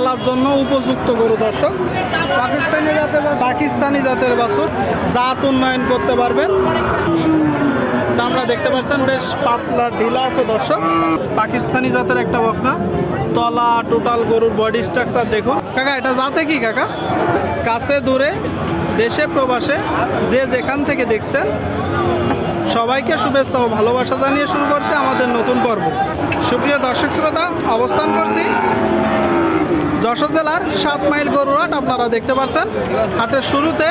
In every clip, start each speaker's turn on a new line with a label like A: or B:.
A: পালার জন্য উপযুক্ত গরু, দর্শক।
B: পাকিস্তানি জাতের।
A: পাকিস্তানি জাতের বাছুর জাত উন্নয়ন করতে পারবেন চামড়া দেখতে পাচ্ছেন বেশ পাতলা ঢিলা আছে, দর্শক। পাকিস্তানি জাতের একটা বকনা। তলা, টোটাল গরুর বডি স্ট্রাকচার দেখুন। কাকা, এটা জাতে কি, কাকা? কাছে, দূরে, দেশে, প্রবাসে, যে যেখান থেকে দেখছেন, সবাইকে শুভেচ্ছা ও ভালোবাসা জানিয়ে শুরু করছে আমাদের নতুন পর্ব। সুপ্রিয় দর্শক শ্রোতা, অবস্থান করছি যশোর জেলার সাত মাইল গরুহাট আপনারা দেখতে পাচ্ছেন। হাটের শুরুতে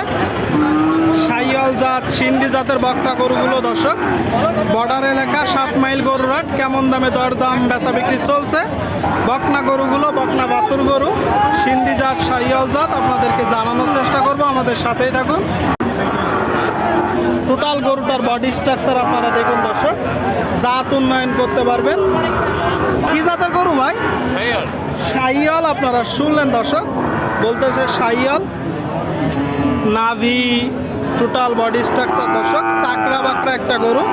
A: সাইয়াল জাত, সিন্ধি জাতের বকটা গরুগুলো, দর্শক। বর্ডার এলাকা সাত মাইল গরুহাট কেমন দামে দর দাম বেচা বিক্রি চলছে? বকনা গরুগুলো, বকনা বাছুর গরু, সিন্ধি জাত, সাইয়াল জাত, আপনাদেরকে জানানোর চেষ্টা করব। আমাদের সাথেই থাকুন। টোটাল গরুটার বডি স্ট্রাকচার আপনারা দেখুন, দর্শক। জাত উন্নয়ন করতে পারবেন। কি জাতের গরু ভাই? সাইয়াল আপনারা শুনলেন দর্শক? বলতেছে সাইয়াল নাভি টোটাল বডি স্ট্রাকচার দর্শক চাকরা বাকরা একটা গরু।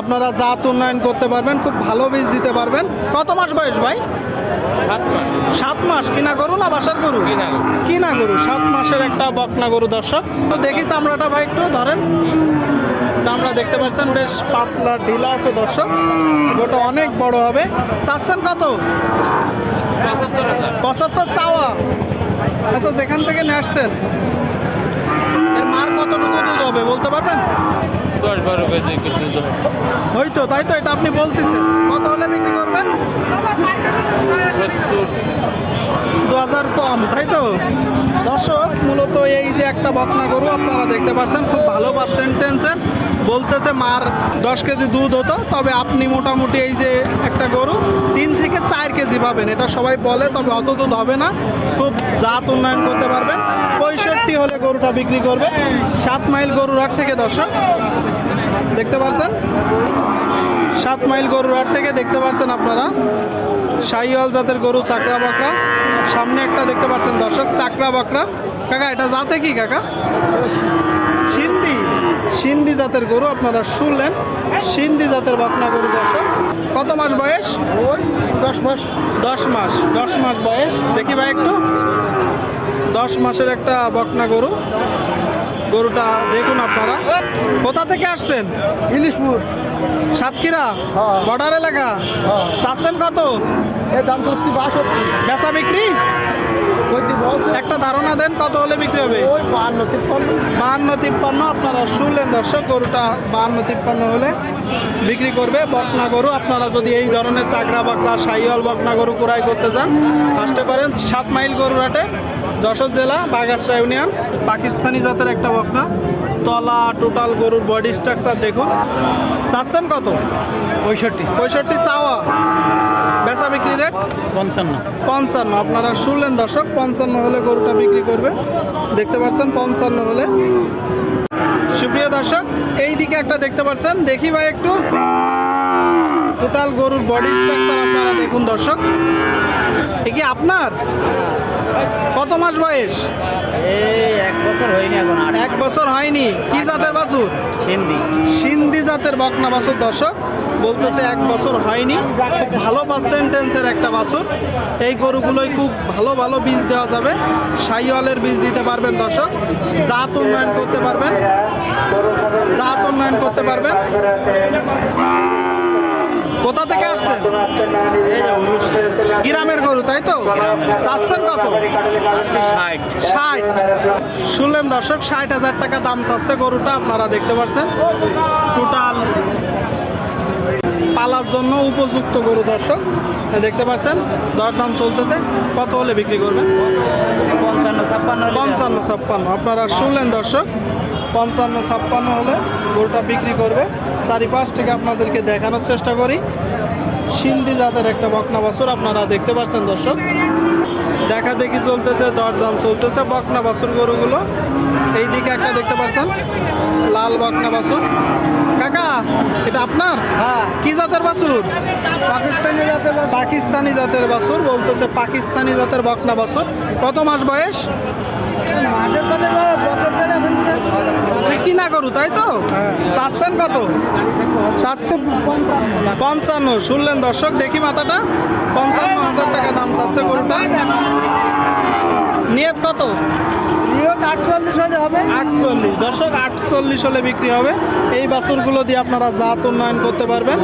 A: আপনারা জাত উন্নয়ন করতে পারবেন খুব ভালো বীজ দিতে পারবেন। কত মাস বয়স ভাই? সাত মাস। কিনা গরু না বাসার গরু? কিনা গরু। সাত মাসের একটা বকনা গরু দর্শক। তো দেখি চামড়াটা ভাই একটু ধরেন। চামড়া দেখতে পাচ্ছেন বেশ পাতলা ঢিলা আছে দর্শক। গোটা অনেক বড় হবে। চাচ্ছেন কত? পঁচাত্তর চাওয়া। আচ্ছা যেখান থেকে নিয়ে আসছেন? এর মার কতটুকু দুধ হবে বলতে পারবেন?
C: দশ বারো কেজি
A: ওই তো তাই তো এটা আপনি বলতেছেন। কত হলে বিক্রি করবেন? দু হাজার কম তাই তো? দর্শক মূলত এই যে একটা বকনা গরু আপনারা দেখতে পাচ্ছেন, খুব ভালো পার্সেন্টেন্সের বলতেছে মার দশ কেজি দুধ হতো, তবে আপনি মোটামুটি এই যে একটা গরু তিন থেকে চার কেজি পাবেন। এটা সবাই বলে, তবে অত দুধ হবে না। খুব জাত উন্নয়ন করতে পারবেন। পঁয়ষট্টি হলে গরুটা বিক্রি করবে। সাত মাইল গরুর হাট থেকে দর্শক, দেখতে পাচ্ছেন সাত মাইল গরুর হাট থেকে দেখতে পাচ্ছেন আপনারা। শাহিওয়াল জাতের গরু চাকরা বাকরা সামনে একটা দেখতে পাচ্ছেন দর্শক চাকরা বাকরা কাকা এটা জাতে কি কাকা? সিন্ধি। সিন্ধি জাতের গরু আপনারা শুনলেন। সিন্ধি জাতের বকনা গরু দর্শক। কত মাস বয়স?
B: ওই দশ মাস।
A: দশ মাস। দশ মাস বয়স। দেখি ভাই একটু। দশ মাসের একটা বকনা গরু। গরুটা দেখুন আপনারা। কোথা থেকে আসছেন?
B: ইলিশপুর।
A: সাতক্ষীরা?
B: হ্যাঁ।
A: বর্ডার এলাকা?
B: হ্যাঁ।
A: চাচ্ছেন কত?
B: এর দাম চলছি বাষট্টি।
A: বেচা বিক্রি? একটা ধারণা দেন কত হলে বিক্রি হবে?
B: ওই বাহান্ন তিপ্পান্ন।
A: বাহান্ন তিপ্পান্ন আপনারা শুনলেন দর্শক গরুটা বাহান্ন তিপ্পান্ন হলে বিক্রি করবে। বকনা গরু আপনারা যদি এই ধরনের চাকরা বাকরা সাইওয়াল বকনা গরু ক্রয় করতে চান আসতে পারেন সাত মাইল গরুর হাটে যশোর জেলা বাগাসরা ইউনিয়ন পাকিস্তানি জাতের একটা বকনা। তলা টোটাল গরুর বডি স্ট্রাকচার দেখুন। চাচ্ছেন কত?
C: পঁয়ষট্টি।
A: পঁয়ষট্টি চাওয়া। বেচা বিক্রি রেট?
C: পঞ্চান্ন।
A: পঞ্চান্ন। আপনারা শুনলেন দর্শক পঞ্চান্ন হলে গরুটা বিক্রি করবে। দেখতে পাচ্ছেন পঞ্চান্ন হলে। সুপ্রিয় দর্শক এই দিকে একটা দেখতে পাচ্ছেন। দেখি ভাই একটু। টোটাল গরুর বডি স্ট্রাকচার আপনারা দেখুন দর্শক। এ কি আপনার? কত মাস বয়স?
B: এক বছর হয়নি এখন
A: এক বছর হয়নি। কি জাতের বাছুর? সিন্ধি জাতের বকনা বাছুর দর্শক। বলতেছে এক বছর হয়নি। খুব ভালো পার্সেন্টেন্সের একটা বাছুর। এই গরুগুলোই খুব ভালো ভালো বীজ দেওয়া যাবে। সাইওয়ালের বীজ দিতে পারবেন দর্শক। জাত উন্নয়ন করতে পারবেন। জাত উন্নয়ন করতে পারবেন। কোথা থেকে আসছেন? গ্রামের গরু তাই তো? চাচ্ছেন কত?
B: ষাট।
A: ষাট। শুনলেন দর্শক ষাট হাজার টাকা দাম চাচ্ছে গরুটা। আপনারা দেখতে পাচ্ছেন। টোটাল পালার জন্য উপযুক্ত গরু দর্শক দেখতে পাচ্ছেন দরদাম চলতেছে। কত হলে বিক্রি করবেন?
B: পঞ্চান্ন ছাপ্পান্ন
A: পঞ্চান্ন ছাপ্পান্ন। আপনারা শুনলেন দর্শক পঞ্চান্ন ছাপ্পান্ন হলে গরুটা বিক্রি করবে। চারিপাশ থেকে আপনাদেরকে দেখানোর চেষ্টা করি। সিন্ধি জাতের একটা বকনা বাছুর আপনারা দেখতে পাচ্ছেন দর্শক। দেখা দেখি চলতেছে দরদাম চলতেছে বকনা বাছুর গরুগুলো। এই দিকে একটা দেখতে পাচ্ছেন লাল বকনা বাছুর। কাকা এটা আপনার?
B: হ্যাঁ।
A: কি জাতের বাছুর?
B: পাকিস্তানি জাতের
A: পাকিস্তানি জাতের বাছুর বলতেছে পাকিস্তানি জাতের বকনা বাছুর। কত মাস বয়স? কিনা গরু তাই তো? চাচ্ছেন কত?
B: সাতশো
A: পঞ্চান্ন শুনলেন দর্শক দেখি মাথাটা। পঞ্চান্ন হাজার টাকা দাম চাচ্ছে গরুটা। নিয়ত কত?
B: নিয়ত আটচল্লিশ হলে হবে।
A: আটচল্লিশ। দর্শক আটচল্লিশ হলে বিক্রি হবে। এই বাছুরগুলো দিয়ে আপনারা জাত উন্নয়ন করতে পারবেন।